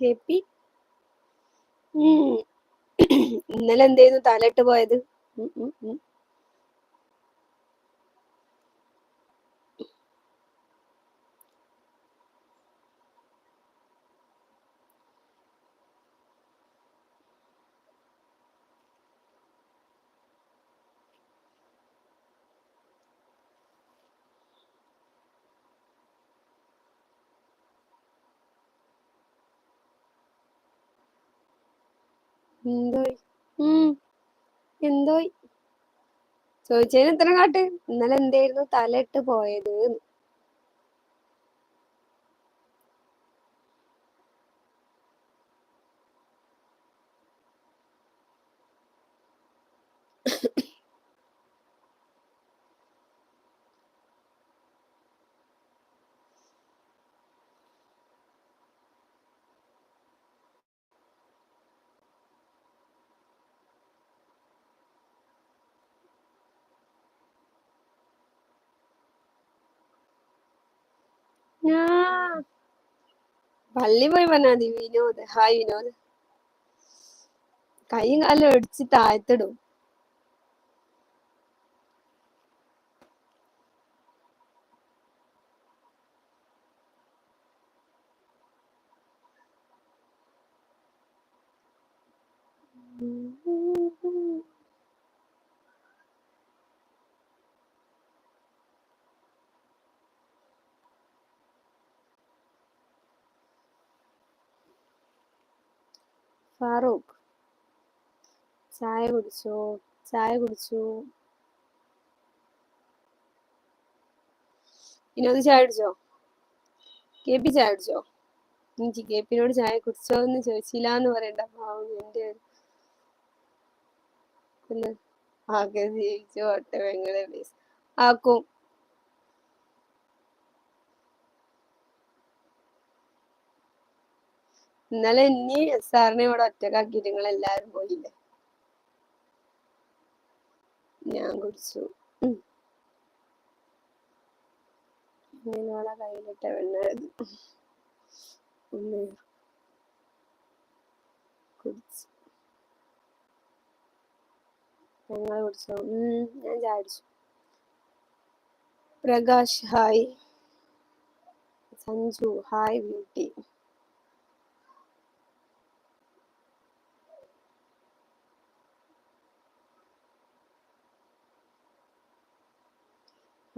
K P. ഇന്നലെ എന്തേന്നു തലയിട്ട് പോയത്? എന്തോയി? ഉം. എന്തോയ്? ചോദിച്ചതിന് ഉത്തരം കാട്ട്. ഇന്നലെ എന്തായിരുന്നു തലയിട്ട് പോയത് ന്ന്. ഞാ പള്ളി പോയി മതി വിനോദ്. ഹായ് വിനോദ്. കൈയും കാലും അടിച്ച് താഴ്ത്തിടും. ഫാറൂഖ്. ചായ കുടിച്ചോ? ചായ കുടിച്ചു? വിനോദ് ചായ കുടിച്ചോ? കെ പി ചായ കുടിച്ചോ? എനിക്ക് കെ പിനോട് ചായ കുടിച്ചോ എന്ന് ചോദിച്ചില്ല എന്ന് പറയണ്ട പാവം എന്റെ ആകെ ജീവിച്ചു ഓട്ടെ. ആക്കും. ഇന്നലെ ഇനി സാറിനെ ഇവിടെ ഒറ്റക്കാക്കിയിട്ട് നിങ്ങൾ എല്ലാരും പോയില്ലേ? ഞാൻ കുടിച്ചു. ഇങ്ങനെയുള്ള കയ്യിലിട്ട വെണ്ണത് ഞങ്ങൾ കുടിച്ചോ. ഞാൻ ചാടിച്ചു Prakash hi. Sanju hi beauty.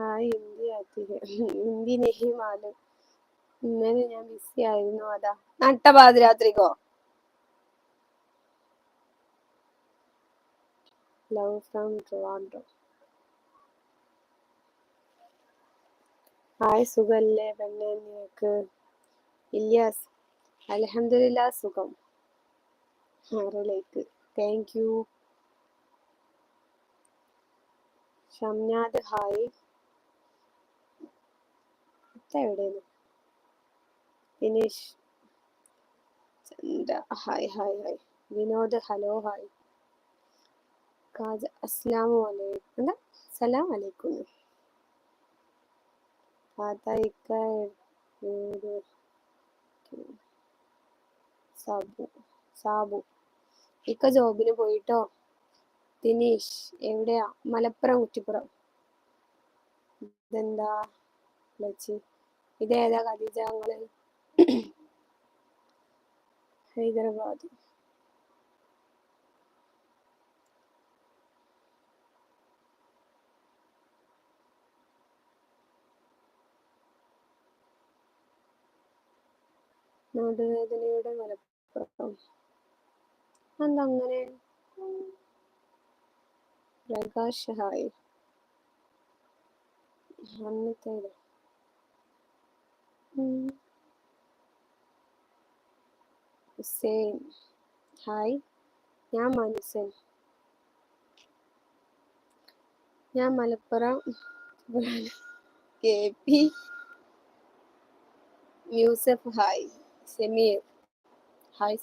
Hi India Athira India നെഹി ഇന്നലെ ഞാൻ ബിസി ആയിരുന്നു അതാ. നട്ട പാതിരാത്രിക്കോ? ലവ് ഫ്രം ട്രിവാൻഡ്രോ ഹായ് സുഖല്ലേ പെണ്ണെ നിനക്ക്? ഇല്യാസ് അലഹമില്ല സുഖം. ആറിലേക്ക് താങ്ക് യു ഷംനാദ് ഹായ്. എവിടെയാണ് Dinesh Chandra hi hi hi. Vinod hello hi. Khaja അസ്ലാമു അലൈക്കും. എന്താ? സലാം അലൈക്കും. വീട് സാബു സാബു. ഇക്ക ജോബിന് പോയിട്ടോ? ദിനീഷ് എവിടെയാ? മലപ്പുറം കുറ്റിപ്പുറം. ഇതെന്താ? ലച്ചി. ഇതേതാ ഖദീജ ഹൈദരാബാദ്. നടുവേദനയുടെ മലപ്പുറം. എന്തങ്ങനെ പ്രകാശ് ഹായ്. ഉം. ഹുസൈൻ ഹായ് ഞാൻ മനുഷ്യൻ ഞാൻ Malappuram K P Yusuf hi Sameer hi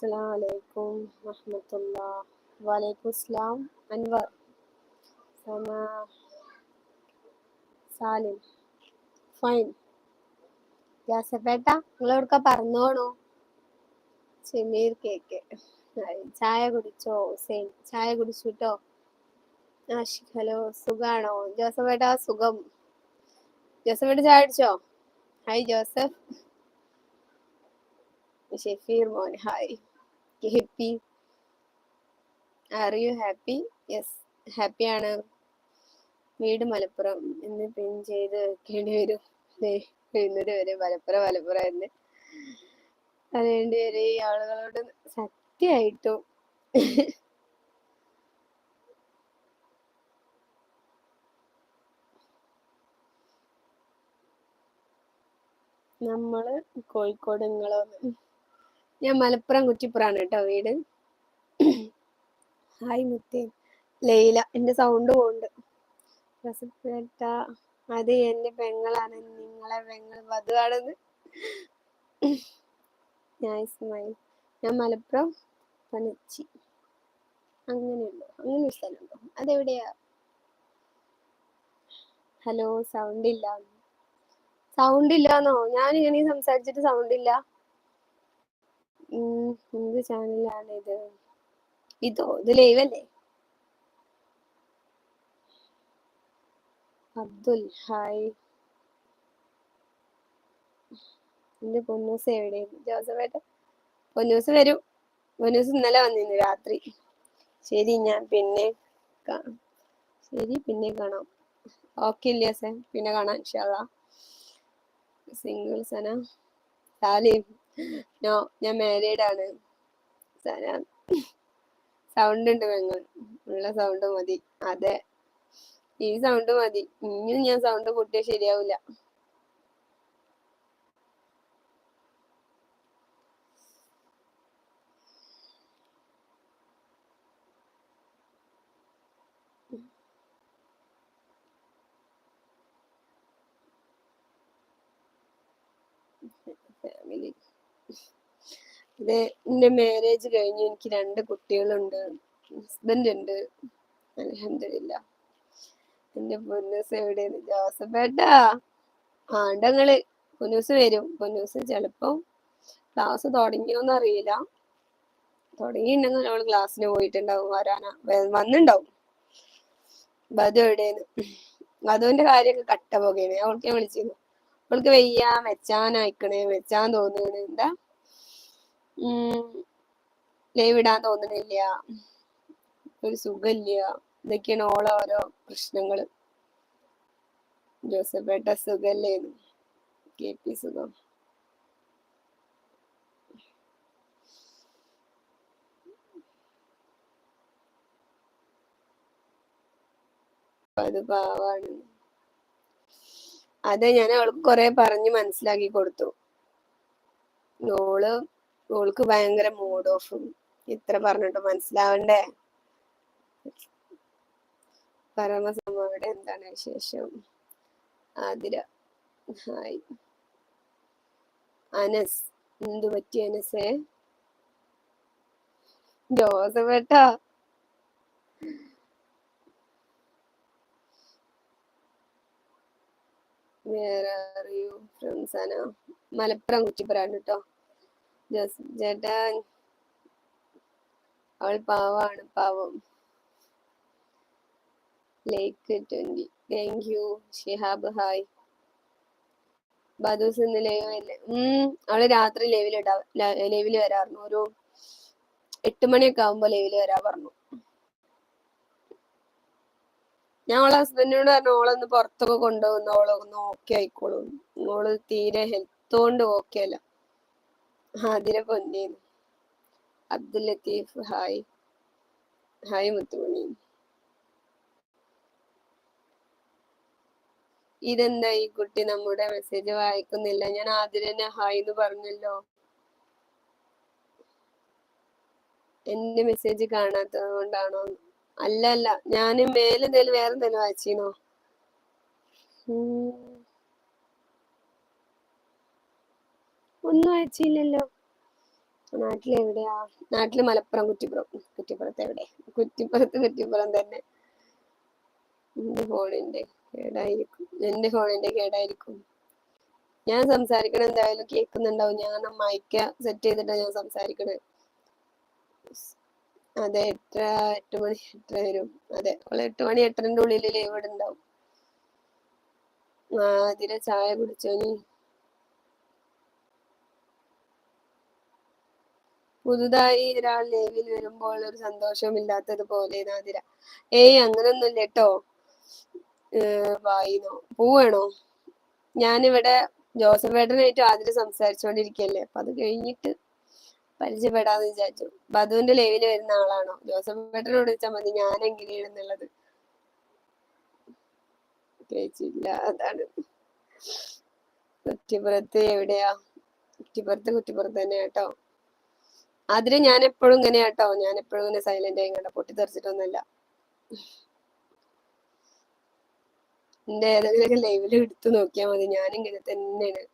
അസ്സലാം വലൈക്കും വറഹമത്തുള്ള വലൈക്കും അസ്സലാം അൻവർ സന സാലിം ഫൈൻ ജാസപ്പേട്ട നിങ്ങൾ എവിടുക്ക പറഞ്ഞോണു ചെമ്മീർ കേക്ക് ചായ കുടിച്ചോ ഹുസൈൻ ചായ കുടിച്ചുട്ടോ ആഷിഖ് ഹലോ സുഖാണോ ജോസഫേട്ട സുഖം ജോസഫേട്ട ചായ കുടിച്ചോ ഹായ് ജോസഫ് ഷെഫീർ മോൻ hi happy are you happy yes ഹാപ്പിയാണ് വീട് മലപ്പുറം. എന്ന് പിൻ ചെയ്ത് വെക്കേണ്ടി വരും. എഴുന്നൂറ് വരെ മലപ്പുറം മലപ്പുറം എന്ന് പറയേണ്ടി വരെ ഈ ആളുകളോട് സത്യമായിട്ടും നമ്മൾ കോഴിക്കോട് നിങ്ങളോ ഞാൻ മലപ്പുറം കുറ്റിപ്പുറാണ് കേട്ടോ വീട്. ഹായ് മുത്തേ. ലൈല എന്റെ സൗണ്ട് പോണ്ട് രസപ്പെട്ട അത് എന്റെ പെങ്ങളാണ് നിങ്ങളെ പെങ്ങൾ വധുവാണെന്ന്. ഞാൻ ഇസ്മായിൽ. ഞാൻ മലപ്പുറം പനച്ചി. അങ്ങനെയുണ്ടോ അങ്ങനെ ഒരു സ്ഥലമുണ്ടോ. അതെവിടെയാ? ഹലോ സൗണ്ട് ഇല്ല. സൗണ്ട് ഇല്ലാന്നോ? ഞാൻ ഇങ്ങനെ സംസാരിച്ചിട്ട് സൗണ്ട് ഇല്ല. എന്ത് ചാനലാണ് ഇത്? ഇതോ ഇത് ലൈവ് അല്ലേ? അബ്ദുൽ ഹായ് എന്റെ പൊന്നൂസ് എവിടെയാണ് ജോസഫേട്ട പൊന്നൂസ് വരും. പൊന്നൂസ് ഇന്നലെ വന്നിരുന്നു രാത്രി. ശരി ഞാൻ പിന്നെ ശരി പിന്നെ കാണാം. ഓക്കെ ഇല്ല സെ പിന്നെ കാണാം ഇൻഷാല്ലാ സിംഗിൾ സന. സാലിം നോ ഞാൻ മാരീഡ് ആണ്. സൗണ്ട് ഉണ്ട് പെങ്ങൾ. ഉള്ള സൗണ്ട് മതി. അതെ. ഈ സൗണ്ട് മതി. ഇനിയും ഞാൻ സൗണ്ട് കൂട്ടിയാൽ ശരിയാവില്ല ഫാമിലി ഇത് എന്റെ മാരേജ് കഴിഞ്ഞ് എനിക്ക് രണ്ട് കുട്ടികളുണ്ട്. ഹസ്ബൻഡ് ഉണ്ട്. അലഹമില്ല എന്റെ പൊന്നൂസ് എവിടെയാണ്? ജോസഫേട്ടാ. ആണ്ടങ്ങൾ. പൊന്നൂസ് വരും. പൊന്നൂസ് ചെലപ്പോ ക്ലാസ് തുടങ്ങിയോന്ന് അറിയില്ല. തുടങ്ങിയിട്ടുണ്ടെങ്കിൽ അവൾ ക്ലാസ്സിന് പോയിട്ടുണ്ടാവും വരാനാ. വന്നിണ്ടാവും. ബധു എവിടെയാണ്? വധുവിന്റെ കാര്യമൊക്കെ കട്ട പോകുകയാണ് അവൾക്ക് ഞാൻ വിളിച്ചിരുന്നു. അവൾക്ക് വെയ്യ വെച്ചാനയക്കണേ വെച്ചാൻ തോന്നുകയാണ് എന്താ? ലൈവ് ഇടാൻ തോന്നണില്ല ഒരു സുഖമില്ല. ഇതൊക്കെയാണ് ഓളെ ഓരോ പ്രശ്നങ്ങൾ. ജോസഫേട്ട സുഖല്ലേന്നു കെ പി സുഖം. അത് പാവാണ്. ഞാൻ അവൾക്ക് കൊറേ പറഞ്ഞു മനസ്സിലാക്കി കൊടുത്തു. ഓൾ ഓൾക്ക് ഭയങ്കര മൂഡ് ഓഫും ഇത്ര പറഞ്ഞിട്ട് മനസ്സിലാവണ്ടേ? പരമസംഭവയുടെ എന്താണ് വിശേഷം? ആതിര. ഹായ്. അനസ്. എന്തു പറ്റി അനസേ? ജോസഫേട്ടാ. വേറെ അറിയൂ ഫ്രണ്ട്സ് ആണ് മലപ്പുറം കുറ്റിപ്പുറാണ് കേട്ടോ. ജോസ് ചേട്ടാ അവൾ പാവാണ് പാവം. ലേക്ക് twenty thank you Shihab. Hi Badoos ഇന്ന് ലൈവ് അല്ലേ ഉം അവൾ രാത്രി ലൈവിൽ ഇടാ ലൈവിൽ വരാറുണ്ട്. ഒരു എട്ട് മണിയൊക്കെ ആവുമ്പോ ലൈവിൽ വരാ പറഞ്ഞു. ഞാൻ അവളെ ഹസ്ബൻഡിനോട് പറഞ്ഞു ഓളൊന്ന് പുറത്തൊക്കെ കൊണ്ടുപോകുന്ന ഓളൊന്ന് ഓക്കെ ആയിക്കോളും. ഓൾ തീരെ ഹെൽത്ത് കൊണ്ട് ഓക്കെ അല്ല. ആതിര പൊന്നേൻ അബ്ദുൽ ലത്തീഫ് ഹായ്. ഹായ് മുത്തുമണി. ഇതെന്താ ഈ കുട്ടി നമ്മുടെ മെസ്സേജ് വായിക്കുന്നില്ല? ഞാൻ ആതിരനെ ഹായ് എന്ന് പറഞ്ഞല്ലോ. എന്റെ മെസ്സേജ് കാണാത്തത് കൊണ്ടാണോ? അല്ല അല്ല. ഞാൻ മേലെന്തേലും വേറെന്തേലും വായിച്ചീനോ? വായിച്ചീനോ ഒന്നും അയച്ചില്ലല്ലോ നാട്ടിലെവിടെയാ നാട്ടിൽ മലപ്പുറം കുറ്റിപ്പുറം. കുറ്റിപ്പുറത്ത് എവിടെ? കുറ്റിപ്പുറത്ത് കുറ്റിപ്പുറം തന്നെ. എന്റെ ഫോണിന്റെ കേടായിരിക്കും. എന്റെ ഫോണിന്റെ കേടായിരിക്കും. ഞാൻ സംസാരിക്കണ എന്തായാലും കേൾക്കുന്നുണ്ടാവും. ഞാൻ മൈക്ക സെറ്റ് ചെയ്തിട്ടാണ് ഞാൻ സംസാരിക്കണത് അതെ എത്ര എട്ട് മണി എട്ട് വരും. അതെ അവൾ എട്ട് മണി എട്ടരന്റെ ഉള്ളിൽ ഇവിടെ ഉണ്ടാവും ആ അതിലെ ചായ കുടിച്ചോ പുതുതായി ഒരാൾ ലേവിൽ വരുമ്പോൾ ഒരു സന്തോഷമില്ലാത്തതുപോലെ നാദിര. ഏയ് അങ്ങനൊന്നുമില്ല കേട്ടോ വായിനോ പോവാണോ? ഞാനിവിടെ ജോസഫ് ഏട്ടനായിട്ട് ആദ്യം സംസാരിച്ചുകൊണ്ടിരിക്കല്ലേ അപ്പൊ അത് കഴിഞ്ഞിട്ട് പരിചയപ്പെടാന്ന് വിചാരിച്ചു. ബധുവിന്റെ ലേവിൽ വരുന്ന ആളാണോ? ജോസഫ് ഏട്ടനോട് വെച്ചാൽ മതി ഞാൻ എങ്ങനെയാണെന്നുള്ളത്. കഴിച്ചില്ല അതാണ്. കുറ്റിപ്പുറത്ത് എവിടെയാ? കുറ്റിപ്പുറത്ത് കുറ്റിപ്പുറത്ത് തന്നെ കേട്ടോ അതിൽ ഞാൻ എപ്പോഴും ഇങ്ങനെ കേട്ടോ ഞാൻ എപ്പോഴും ഇങ്ങനെ സൈലന്റ് ആയി കണ്ട പൊട്ടിത്തെറിച്ചിട്ടൊന്നുമല്ല. എന്റെ ഏതെങ്കിലും ലൈവിൽ എടുത്തു നോക്കിയാൽ മതി. ഞാൻ ഇങ്ങനെ തന്നെയാണ്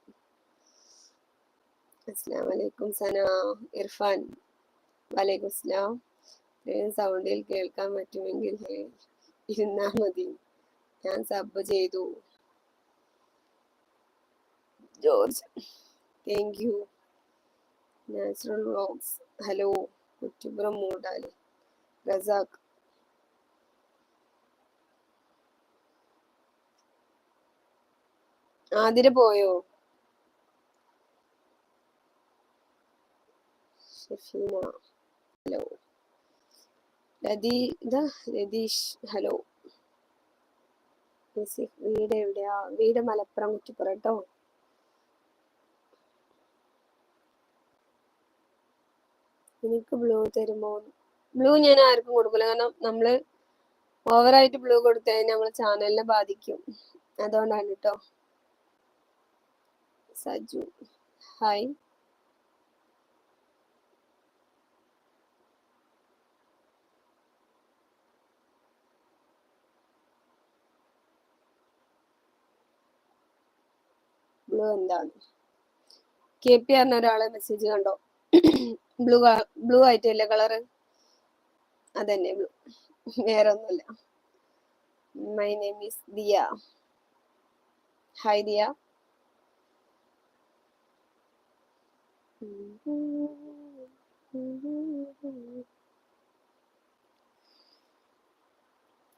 അസ്സാം സന. ഇർഫാൻ. വലൈക്കും അസ്ലാം സൗണ്ടിൽ കേൾക്കാൻ പറ്റുമെങ്കിൽ ഇരുന്നാ മതി. ഞാൻ സബ് ചെയ്തു. George. Thank you natural vlogs hello Kuttippuram മൂടാലി. Razak. Athira പോയോ? ഷഫീന. ഹലോ രതി രതീഷ്. ഹലോ വീട് എവിടെയാ വീട് മലപ്പുറം കുറ്റിപ്പുറം കേട്ടോ എനിക്ക് ബ്ലൂ തരുമോ? ബ്ലൂ ഞാൻ ആർക്കും കൊടുക്കില്ല കാരണം നമ്മൾ ഓവറായിട്ട് ബ്ലൂ കൊടുത്താൽ നമ്മളെ ചാനലിനെ ബാധിക്കും. അതുകൊണ്ടാണ് കേട്ടോ സജു. ഹായ് ബ്ലൂ എന്താണ്? കെ പി ആറിന് ഒരാളെ മെസ്സേജ് കണ്ടോ? ബ്ലൂ ബ്ലൂ ആയിട്ടല്ലേ കളറ് അതന്നെ ബ്ലൂ വേറെ ഒന്നുമില്ല my name is Diya hi Diya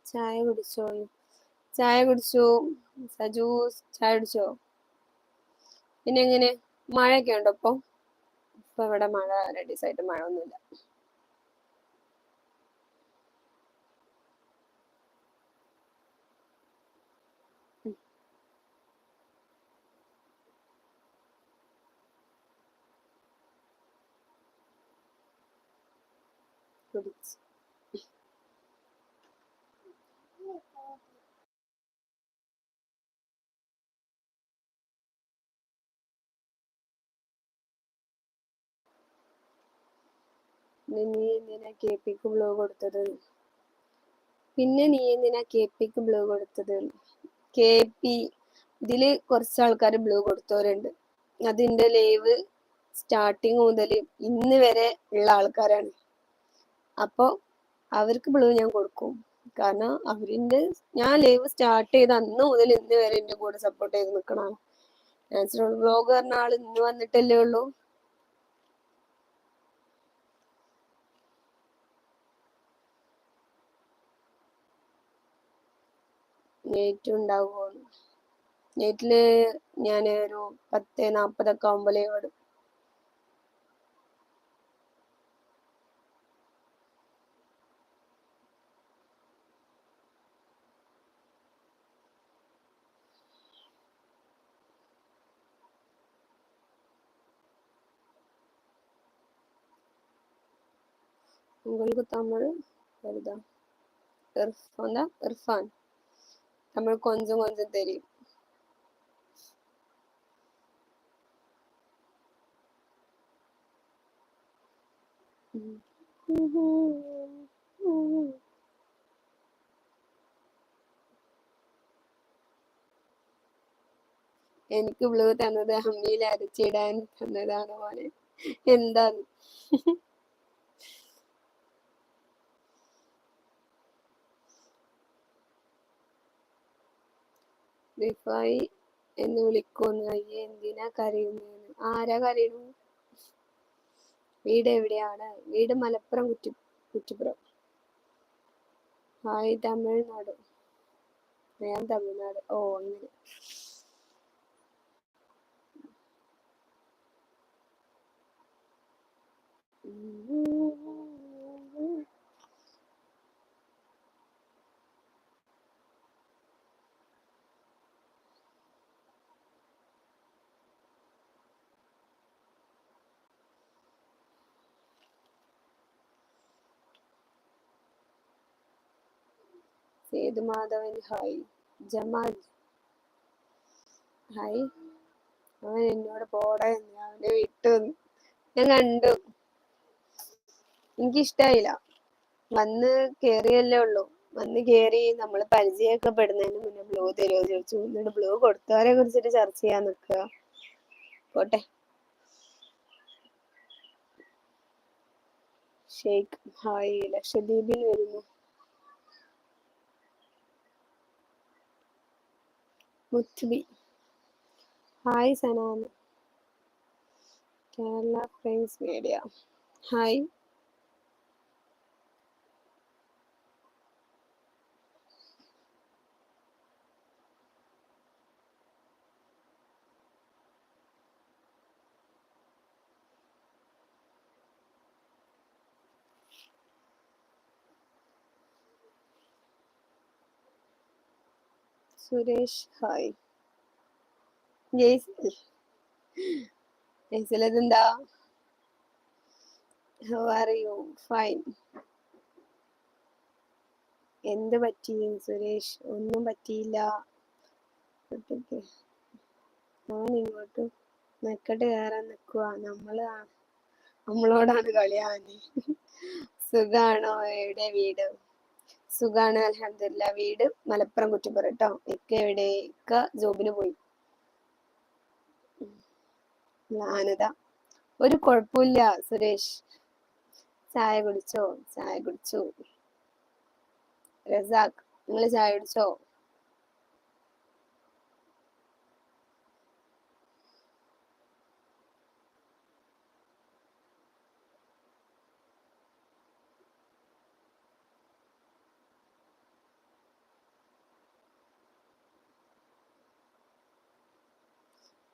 ചായ കുടിച്ചോ? ചായ കുടിച്ചു. സജൂസ് ചായ കുടിച്ചോ? പിന്നെ എങ്ങനെ? മഴയൊക്കെ ഉണ്ടോ ഇപ്പൊ? ഇപ്പൊ ഇവിടെ മഴ റെഡീസ് ആയിട്ട് മഴ ഒന്നുമില്ല കുടിച്ച് നീ എന്തിനാ കെ പിക്ക് ബ്ലൂ കൊടുത്തത്? പിന്നെ നീ എന്തിനാ കെ പിക്ക് ബ്ലൂ കൊടുത്തത്? കെ പി ഇതിൽ കുറച്ച് ആൾക്കാർ ബ്ലൂ കൊടുത്തവരുണ്ട്. അതിന്റെ ലൈവ് സ്റ്റാർട്ടിങ് മുതൽ ഇന്ന് വരെ ഉള്ള ആൾക്കാരാണ്. അപ്പോൾ അവർക്ക് ബ്ലൂ ഞാൻ കൊടുക്കും. കാരണം അവരിന്റെ ഞാൻ ലൈവ് സ്റ്റാർട്ട് ചെയ്ത അന്ന് മുതൽ ഇന്ന് വരെ എന്റെ കൂടെ സപ്പോർട്ട് ചെയ്ത് നിൽക്കണം നാച്ചുറൽ ബ്ലോഗ് പറഞ്ഞ ആൾ ഇന്ന് വന്നിട്ടല്ലേ ഉള്ളൂ. നെറ്റ് ഉണ്ടാവുമോ നെറ്റില് ഞാൻ ഒരു പത്ത് നാപ്പതൊക്കെ ആവുമ്പോഴേ വിടും உங்களுக்கு தமிழ் வருதா இர்ஃபான் தான் இர்ஃபான் தமிழ் கொஞ்சம் கொஞ்சம் தெரியும் എനിക്ക് ബ്ലൂ തന്നത് അമ്മിയിൽ അരച്ചിടാൻ തന്നതാണ് മോനെ എന്താണ് റിഫായി എന്ന് വിളിക്കുന്നു. അയ്യേ എന്തിനാ കരയുന്നതെന്ന് ആരാ കരയുന്നു വീട് എവിടെയാണ്? വീട് മലപ്പുറം കുറ്റി കുറ്റിപ്പുറം. ഹായ് തമിഴ്നാട്. ഞാൻ തമിഴ്നാട്. ഓ അങ്ങനെ. Sethumadhavan hi Jamal. ഹായ് അവൻ എന്നോട് പോടാ എന്ന് വീട്ടിൽ വിട്ടു ഞാൻ കണ്ടു. എനിക്കിഷ്ടായില്ല. വന്ന് കേറിയല്ലേ ഉള്ളൂ. വന്ന് കേറി നമ്മൾ പരിചയമൊക്കെ പെടുന്നതിന് മുന്നേ ബ്ലൂ തരുമോ ചോദിച്ചു. എന്നിട്ട് ബ്ലൂ കൊടുത്തവരെ കുറിച്ചിട്ട് ചർച്ച ചെയ്യാൻ നിൽക്കുക. പോട്ടെ. ഷെയ്ഖ് ഹായ് ലക്ഷദ്വീപിൽ വരുന്നു. Muthubi. Hi Sanana Kerala friends media hi Suresh hi Jaisal how are you fine എന്ത് പറ്റി സുരേഷ്? ഒന്നും പറ്റിയില്ല. ഞാൻ ഇങ്ങോട്ട് മെക്കട്ട് കയറാൻ നിൽക്കുക നമ്മൾ നമ്മളോടാണ് കളിയാന് സുഖാണോ? എവിടെ വീട്? സുഖാണ് അലഹമില്ല വീട് മലപ്പുറം കുറ്റിപ്പുറം കേട്ടോ ഇക്ക എവിടെ? ജോബിന് പോയി. ആനത ഒരു കുഴപ്പമില്ല സുരേഷ് ചായ കുടിച്ചോ? ചായ കുടിച്ചു. റസാഖ് നിങ്ങൾ ചായ കുടിച്ചോ?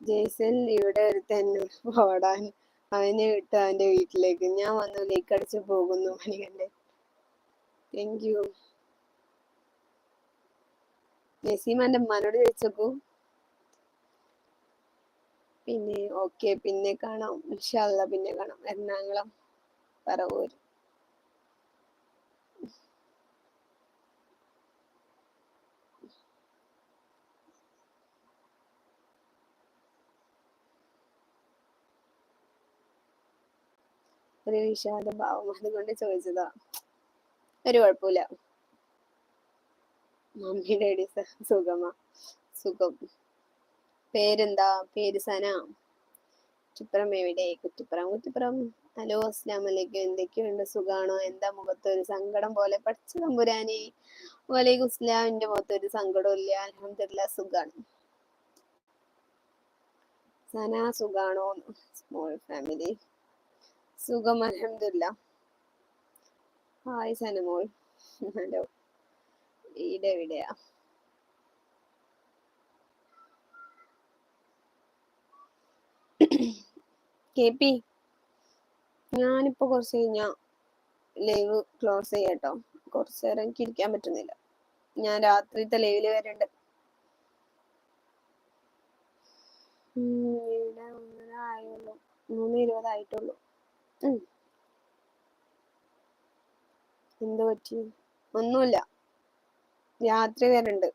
ജേസൻ ഇവിടെ തന്നെ ഓടാൻ അവനെ വിട്ടു അവന്റെ വീട്ടിലേക്ക്. ഞാൻ വന്നു ലേക്ക് അടിച്ച് പോകുന്നു മണികണ്ഠൻ. താങ്ക് യു നസീമാന്റെ മനോട് ചോദിച്ചപ്പോ പിന്നെ ഓക്കെ പിന്നെ കാണാം. ഇൻഷാല്ല പിന്നെ കാണാം. എറണാകുളം പറവൂർ ഒരു വിഷാദ ഭാവം അതുകൊണ്ട് ചോദിച്ചതാ. ഒരു കുഴപ്പമില്ല. മമ്മി ഡാഡി സുഖമാ. സുഖം. പേരെന്താ? പേര് സന. കുറ്റിപ്പുറം എവിടെ? കുറ്റിപ്പുറം കുറ്റിപ്പുറം. ഹലോ അസ്ലാം അലൈക്കും എന്തൊക്കെയുണ്ട്? സുഖാണോ? എന്താ മുഖത്ത് ഒരു സങ്കടം പോലെ? പഠിച്ച തമ്പുരാനെ. വലൈക്കും ഇസ്ലാമിന്റെ മുഖത്ത് ഒരു സങ്കടവും ഇല്ല. അലഹമില്ല സുഖാണ്. സന സുഖാണോ സ്മോൾ ഫാമിലി സുഖം അലഹമില്ല ഹായ് സനമോൾ. ഹലോ. വീട് എവിടെയാ കെ പി ഞാനിപ്പോ കുറച്ച് കഴിഞ്ഞാ ലൈവ് ക്ലോസ് ചെയ്യാട്ടോ. കുറച്ചു നേരം എനിക്ക് ഇരിക്കാൻ പറ്റുന്നില്ല. ഞാൻ രാത്രിത്തെ ലൈവിൽ വരുന്നുണ്ട് മൂന്ന് ഇരുപതായിട്ടുള്ളൂ എന്ത് പറ്റി? ഒന്നുമില്ല. രാത്രി വരണ്ട്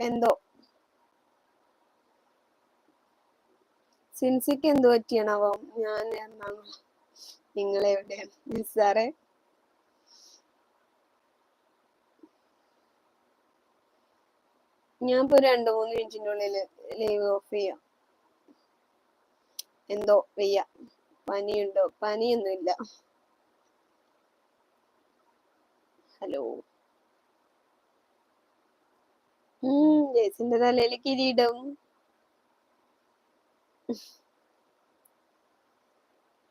എന്തോ? സിൻസിക്ക് എന്ത് പറ്റിയാണാവോ? ഞാൻ എറണാകുളം നിങ്ങൾ നിസ്സാറെ ഞാൻ ഇപ്പൊ രണ്ടു മൂന്ന് മിനിറ്റിന്റെ ഉള്ളിൽ ലൈവ് ഓഫ് ചെയ്യാം എന്തോ വയ്യ. പനിയുണ്ടോ? പനിയൊന്നുമില്ല. ഹലോ. ഉം ജേസിന്റെ തലയിൽ കിരീടം.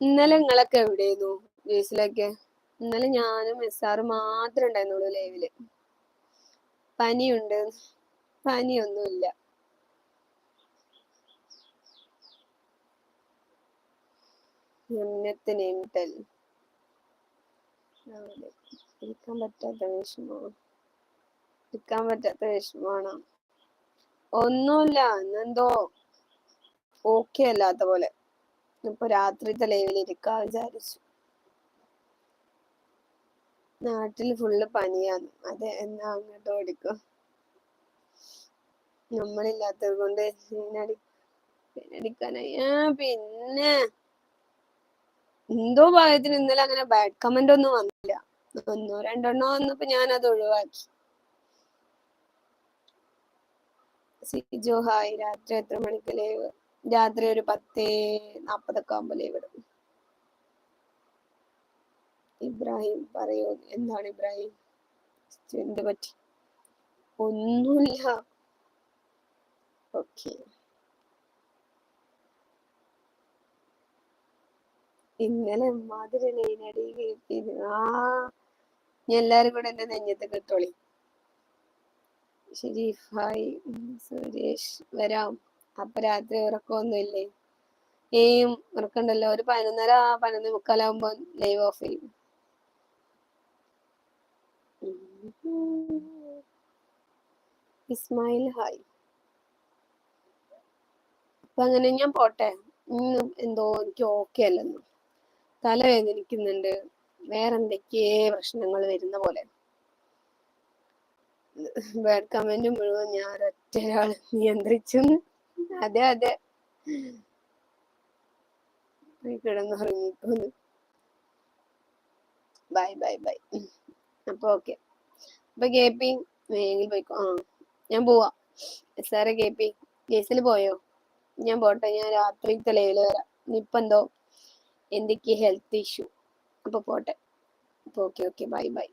ഇന്നലെ നിങ്ങളൊക്കെ എവിടെയായിരുന്നു? ജയസിലൊക്കെ? ഇന്നലെ ഞാനും എസ്ആർ മാത്രമേ ഉണ്ടായിരുന്നുള്ളൂ ലൈവിൽ. പനിയുണ്ട്. പനിയൊന്നുമില്ല. എണ്ണത്തിന് ടെൽ ഇരിക്കാൻ പറ്റാത്ത വിഷമോ? ഇരിക്കാൻ പറ്റാത്ത വിഷമാണ് ഒന്നുമില്ല എന്നെന്തോ ഓക്കെ അല്ലാത്ത പോലെ. ഇപ്പൊ രാത്രിത്തെ ലൈവിൽ ഇരിക്കാ വിചാരിച്ചു. നാട്ടിൽ ഫുള്ള് പനിയാണ്. അതെ എന്നാ അങ്ങോട്ട് ഓടിക്കോ. നമ്മളില്ലാത്തത് കൊണ്ട് ആ പിന്നെ എന്തോ ഭാഗത്തിന് ഇന്നലെ അങ്ങനെ ബാഡ് കമന്റ് ഒന്നും വന്നില്ല. ഒന്നോ രണ്ടെണ്ണോ വന്നപ്പോ ഞാൻ അത് ഒഴിവാക്കി. സിജോ ഹായ്. രാത്രി എത്ര മണിക്ക് ലൈവ്? രാത്രി ഒരു പത്തേ നാപ്പതൊക്കെ ആകുമ്പോ ലൈവ് ഇടും. ഇബ്രാഹിം പറയൂ. എന്താണ് ഇബ്രാഹിം? എന്ത് പറ്റി? ഒന്നുമില്ല. ഓക്കെ. ഇന്നലെ മാതിരി ലൈനടി കേട്ടിരുന്നു ആ ഞാൻ എല്ലാരും കൂടെ എന്റെ നെഞ്ഞത്ത് കിട്ടോളി ശരി ഹായ് സുരേഷ് വരാം. അപ്പൊ രാത്രി ഉറക്കമൊന്നുമില്ലേ? ഏയും ഉറക്കണ്ടല്ലോ ഒരു പതിനൊന്നര പതിനൊന്ന് മുക്കാലാവുമ്പോ ലൈവ് ഓഫ് ചെയ്യും. ഇസ്മായിൽ ഹായ്. അപ്പൊ അങ്ങനെ ഞാൻ പോട്ടെ. ഇന്നും എന്തോ എനിക്ക് ഓക്കെ അല്ലെന്ന്. തലവേദനിക്കുന്നുണ്ട്. വേറെ എന്തൊക്കെയേ പ്രശ്നങ്ങൾ വരുന്ന പോലെ. ബാഡ് കമന്റ് മുഴുവൻ ഞാൻ ഒറ്റയാൾ നിയന്ത്രിച്ചു. അതെ അതെ. കിടന്നുറങ്ങിപ്പോന്നു ബൈ ബൈ ബൈ അപ്പൊ ഓക്കെ അപ്പൊ കെ പി വേഗം പോയിക്കോ. ആ ഞാൻ പോവാ. സാറെ കെ പി കേസിൽ പോയോ? ഞാൻ പോട്ടെ ഞാൻ രാത്രി തലയിൽ വരാം. ഇനിയിപ്പോ എന്തോ എന്തൊക്കെ ഹെൽത്ത് ഇഷ്യൂ അപ്പൊ പോട്ടെ. Okay okay bye bye